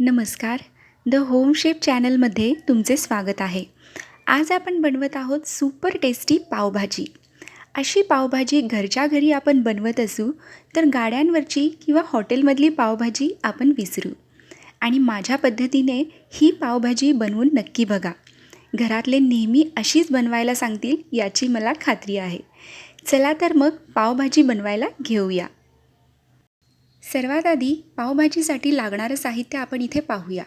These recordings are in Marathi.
नमस्कार. द होम शेप चॅनलमध्ये तुमचे स्वागत आहे. आज आपण बनवत आहोत सुपर टेस्टी पावभाजी. अशी पावभाजी घरच्या घरी आपण बनवत असू तर गाड्यांवरची किंवा हॉटेलमधली पावभाजी आपण विसरू. आणि माझ्या पद्धतीने ही पावभाजी बनवून नक्की बघा. घरातले नेहमी अशीच बनवायला सांगतील याची मला खात्री आहे. चला तर मग पावभाजी बनवायला घेऊया. सर्वात आधी पावभाजीसाठी लागणारं साहित्य आपण इथे पाहूया.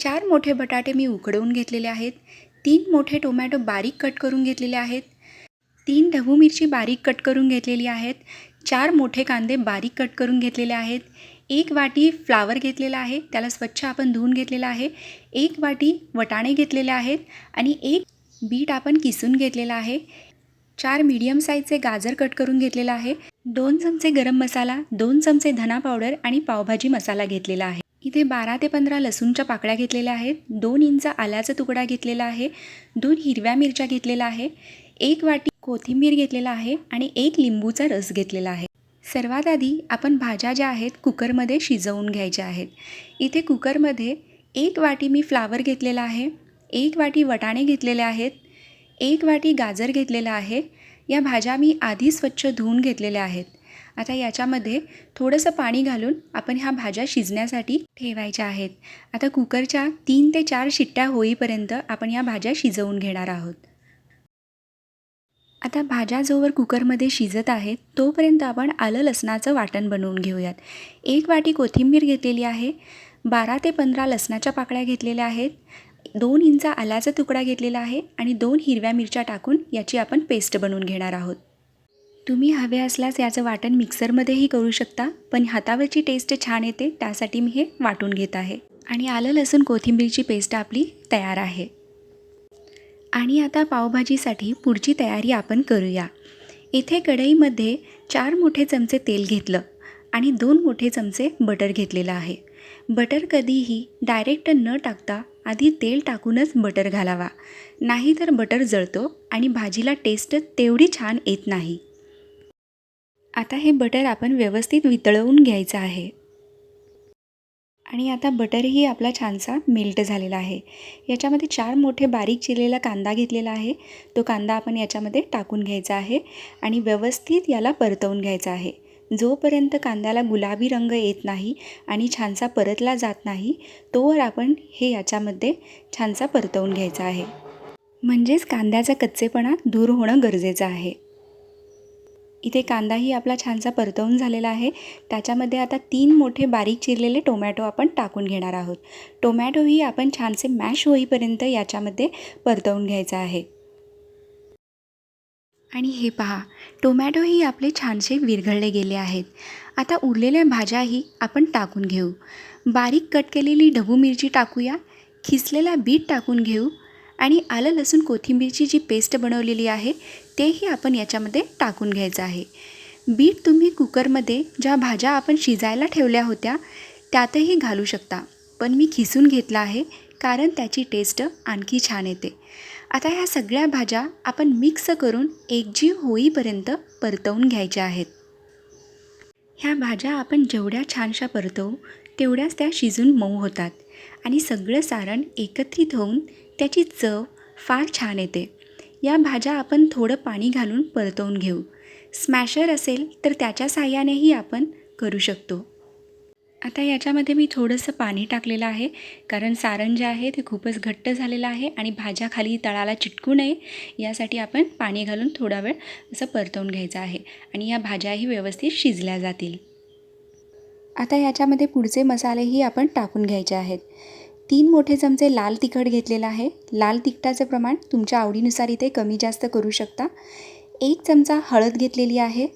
चार मोठे बटाटे मी उकडवून घेतलेले आहेत. तीन मोठे टोमॅटो बारीक कट करून घेतलेले आहेत. तीन ढबू मिरची बारीक कट करून घेतलेली आहेत. चार मोठे कांदे बारीक कट करून घेतलेले आहेत. एक वाटी फ्लावर घेतलेला आहे. त्याला स्वच्छ आपण धुवून घेतलेला आहे. एक वाटी वटाणे घेतलेले आहेत आणि एक बीट आपण किसून घेतलेला आहे. चार मीडियम साईजचे गाजर कट करून घेतलेला आहे. दोन चमचे गरम मसाला दोन चमचे धना पावडर आणि पावभाजी मसाला घेतलेला आहे. इथे बारा ते पंधरा लसूणच्या पाकळ्या घेतलेल्या आहेत दोन इंच आल्याचा तुकडा घेतलेला आहे दोन हिरव्या मिरच्या घेतलेला आहे एक वाटी कोथिंबीर घेतलेला आहे आणि एक लिंबूचा रस घेतलेला आहे. सर्वात आधी आपण भाज्या ज्या आहेत कुकरमध्ये शिजवून घ्यायच्या आहेत. इथे कुकरमध्ये एक वाटी मी फ्लावर घेतलेला आहे एक वाटी वटाणे घेतलेले आहेत एक वाटी गाजर घेतलेला आहे या भाज्या मी आधी स्वच्छ धुवून घेतलेल्या आहेत. आता याच्यामध्ये थोडंसं पाणी घालून आपण ह्या भाज्या शिजण्यासाठी ठेवायच्या आहेत. आता कुकरच्या तीन ते चार शिट्ट्या होईपर्यंत आपण या भाज्या शिजवून घेणार आहोत. आता भाज्या जोवर कुकरमध्ये शिजत आहेत तोपर्यंत आपण आलं लसणाचं वाटण बनवून घेऊयात. एक वाटी कोथिंबीर घेतलेली आहे. बारा ते पंधरा लसणाच्या पाकळ्या घेतलेल्या आहेत. दोन इंच आल्याचा तुकडा घेतलेला आहे आणि दोन हिरव्या मिरच्या टाकून याची आपण पेस्ट बनवून घेणार आहोत. तुम्ही हवे असल्यास याचं वाटण मिक्सरमध्येही करू शकता पण हातावरची टेस्ट छान येते त्यासाठी मी हे वाटून घेत आहे. आणि आलं लसूण कोथिंबीरची पेस्ट आपली तयार आहे. आणि आता पावभाजीसाठी पुढची तयारी आपण करूया. इथे कढईमध्ये चार मोठे चमचे तेल घेतलं आणि दोन मोठे चमचे बटर घेतलेलं आहे. बटर कधीही डायरेक्ट न टाकता आधी तेल टाकूनच बटर घालावा. नाहीतर बटर जळतो आणि भाजीला टेस्ट तेवढी छान येत नाही. आता हे बटर आपण व्यवस्थित वितळवून घ्यायचं आहे. आणि आता बटरही आपला छानसा मेल्ट झालेला आहे. याच्यामध्ये चार मोठे बारीक चिरलेला कांदा घेतलेला आहे. तो कांदा आपण याच्यामध्ये टाकून घ्यायचा आहे आणि व्यवस्थित याला परतवून घ्यायचा आहे. जोपर्यंत कांद्याला गुलाबी रंग येत नाही आणि छानसा परतला जात नाही तोवर आपण हे याच्यामध्ये छानसा परतवून घ्यायचा आहे. म्हणजेच कांद्याचा कच्चेपणा दूर होणं गरजेचं आहे. इथे कांदाही आपला छानसा परतवून झालेला आहे. त्याच्यामध्ये आता तीन मोठे बारीक चिरलेले टोमॅटो आपण टाकून घेणार आहोत. टोमॅटोही आपण छानसे मॅश होईपर्यंत याच्यामध्ये परतवून घ्यायचा आहे. आणि हे पहा टोमॅटोही आपले छानसे विरघळले गेले आहेत. आता उरलेल्या भाज्याही आपण टाकून घेऊ. बारीक कट केलेली ढबू मिरची टाकूया खिसलेला बीट टाकून घेऊ आणि आलं लसूण कोथिंबीरची जी पेस्ट बनवलेली आहे तेही आपण याच्यामध्ये टाकून घ्यायचं आहे. बीट तुम्ही कुकरमध्ये ज्या भाज्या आपण शिजायला ठेवल्या होत्या त्यातही घालू शकता. पण मी खिसून घेतला आहे कारण त्याची टेस्ट आणखी छान येते. आता ह्या सगळ्या भाज्या आपण मिक्स करून एकजीव होईपर्यंत परतवून घ्यायच्या आहेत. ह्या भाज्या आपण जेवढ्या छानशा परतवू तेवढ्याच त्या शिजून मऊ होतात आणि सगळं सारण एकत्रित होऊन त्याची चव फार छान येते. या भाज्या आपण थोडं पाणी घालून परतवून घेऊ. स्मॅशर असेल तर त्याच्या साह्यानेही आपण करू शकतो. आता याच्यामध्ये मी थोडंसं पाणी टाकलेलं आहे कारण सारण जे आहे ते खूपच घट्ट झालेलं आहे आणि भाज्या खाली तळाला चिटकू नये यासाठी आपण पाणी घालून थोडा वेळ असं परतवून घ्यायचं आहे आणि या भाज्याही व्यवस्थित शिजल्या जातील. आता याच्यामध्ये पुढचे मसालेही आपण टाकून घ्यायचे आहेत. तीन मोठे चमचे लाल तिखट घेतलेलं आहे. लाल तिखटाचं प्रमाण तुमच्या आवडीनुसार इथे कमी जास्त करू शकता. एक चमचा हळद घेतलेली आहे.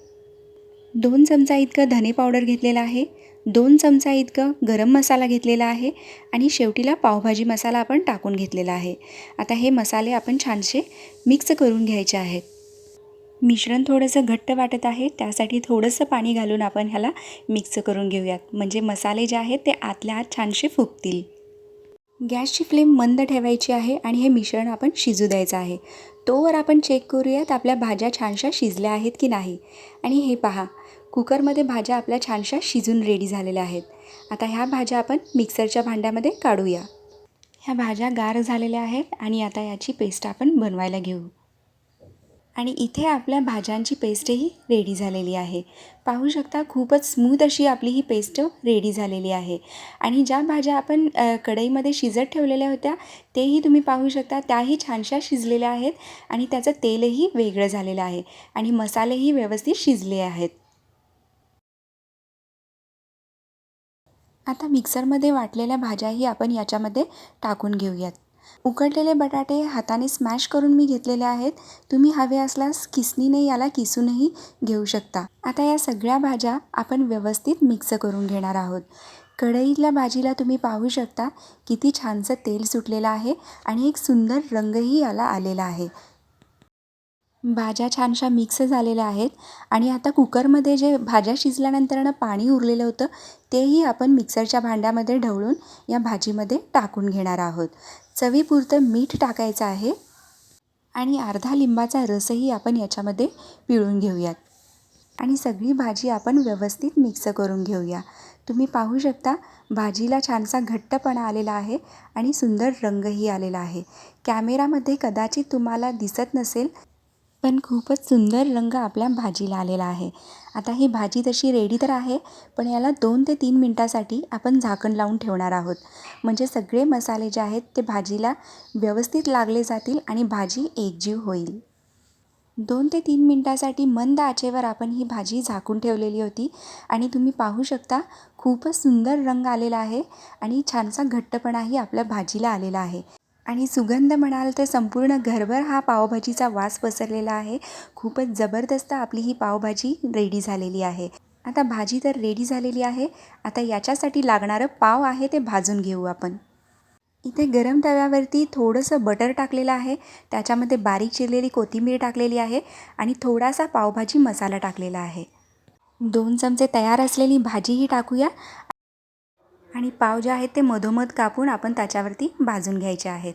दोन चमचा इतकं धने पावडर घेतलेला आहे. दोन चमचा इतकं गरम मसाला घेतलेला आहे आणि शेवटीला पावभाजी मसाला आपण टाकून घेतलेला आहे. आता हे मसाले आपण छानसे मिक्स करून घ्यायचे आहेत. मिश्रण थोडंसं घट्ट वाटत आहे त्यासाठी थोडंसं पाणी घालून आपण ह्याला मिक्स करून घेऊयात. म्हणजे मसाले जे आहेत ते आतल्या आत छानसे फुगतील. गॅसची फ्लेम मंद ठेवायची आहे आणि हे मिश्रण आपण शिजू द्यायचं आहे. तोवर आपण चेक करूयात आपल्या भाज्या छानशा शिजल्या आहेत की नाही. आणि हे पहा कुकरमध्ये भाज्या आपल्या छानशा शिजून रेडी झालेल्या आहेत. आता ह्या भाज्या आपण मिक्सरच्या भांड्यामध्ये काढूया. ह्या भाज्या गार झालेल्या आहेत आणि आता याची पेस्ट आपण बनवायला घेऊ. आणि इथे आपल्या भाज्यांची पेस्टही रेडी झालेली आहे. पाहू शकता खूपच स्मूथ अशी आपली ही पेस्ट रेडी झालेली आहे. आणि ज्या भाज्या आपण कढईमध्ये शिजत ठेवलेल्या होत्या तेही तुम्ही पाहू शकता त्याही छानशा शिजलेल्या आहेत आणि त्याचं तेलही वेगळं झालेलं आहे. आणि मसालेही व्यवस्थित शिजले आहेत. आता मिक्सरमध्ये वाटलेल्या भाज्याही आपण याच्यामध्ये टाकून घेऊयात. उकडलेले बटाटे हाताने स्मॅश करून मी घेतलेले आहेत. तुम्ही हवे असल्यास किसनीने याला किसूनही घेऊ शकता. आता या सगळ्या भाज्या आपण व्यवस्थित मिक्स करून घेणार आहोत. कढईतल्या भाजीला तुम्ही पाहू शकता किती छानसं तेल सुटलेलं आहे आणि एक सुंदर रंगही याला आलेला आहे. भाज्या छानशा मिक्स झालेल्या आहेत आणि आता कुकरमध्ये जे भाज्या शिजल्यानंतरनं पाणी उरलेलं होतं तेही आपण मिक्सरच्या भांड्यामध्ये ढवळून या भाजीमध्ये टाकून घेणार आहोत. चवीपुरतं मीठ टाकायचं आहे आणि अर्धा लिंबाचा रसही आपण याच्यामध्ये पिळून घेऊयात. आणि सगळी भाजी आपण व्यवस्थित मिक्स करून घेऊया. तुम्ही पाहू शकता भाजीला छानसा घट्टपणा आलेला आहे आणि सुंदर रंगही आलेला आहे. कॅमेरामध्ये कदाचित तुम्हाला दिसत नसेल पण खूपच सुंदर रंग आपल्या भाजीला आलेला आहे. आता ही भाजी तशी रेडी तर आहे पण याला दोन ते तीन मिनटासाठी आपण झाकण लावून ठेवणार आहोत. म्हणजे सगळे मसाले जे आहेत ते भाजीला व्यवस्थित लागले जातील आणि भाजी एकजीव होईल. दोन ते तीन मिनटासाठी मंद आचेवर आपण ही भाजी झाकून ठेवलेली होती आणि तुम्ही पाहू शकता खूपच सुंदर रंग आलेला आहे आणि छानसा घट्टपणाही आपल्या भाजीला आलेला आहे. आणि सुगंध म्हणाल तर संपूर्ण घरभर हा पावभाजीचा वास पसरलेला आहे. खूपच जबरदस्त आपली ही पावभाजी रेडी झालेली आहे. आता भाजी तर रेडी झालेली आहे. आता याच्यासाठी लागणारं पाव आहे ते भाजून घेऊ आपण. इथे गरम तव्यावरती थोडंसं बटर टाकलेलं आहे. त्याच्यामध्ये बारीक चिरलेली कोथिंबीर टाकलेली आहे आणि थोडासा पावभाजी मसाला टाकलेला आहे. दोन चमचे तयार असलेली भाजीही टाकूया. आणि पाव जे आहेत ते मधोमध कापून आपण त्याच्यावरती भाजून घ्यायचे आहेत.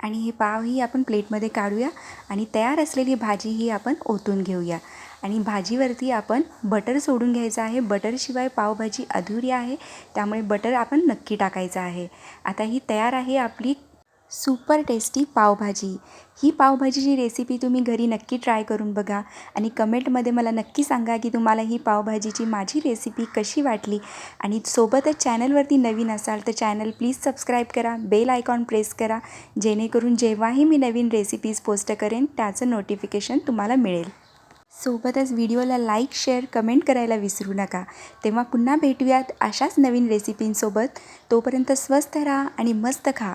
आणि हे पावही आपण प्लेटमध्ये काढूया आणि तयार असलेली भाजी ही आपण ओतून घेऊया. आणि भाजीवरती आपण बटर सोडून घ्यायचं आहे. बटरशिवाय पावभाजी अधुरी आहे. त्यामुळे बटर आपण नक्की टाकायचं आहे. आता ही तयार आहे आपली सुपर टेस्टी पावभाजी. ही पावभाजीची रेसिपी तुम्ही घरी नक्की ट्राय करून बघा आणि कमेंटमध्ये मला नक्की सांगा की तुम्हाला ही पावभाजीची माझी रेसिपी कशी वाटली. आणि सोबतच चॅनलवरती नवीन असाल तर चॅनल प्लीज सबस्क्राईब करा बेल आयकॉन प्रेस करा जेणेकरून जेव्हाही मी नवीन रेसिपीज पोस्ट करेन त्याचं नोटिफिकेशन तुम्हाला मिळेल. सोबतच व्हिडिओला लाईक शेअर कमेंट करायला विसरू नका. तेव्हा पुन्हा भेटूयात अशाच नवीन रेसिपींसोबत तोपर्यंत स्वस्त राहा आणि मस्त खा.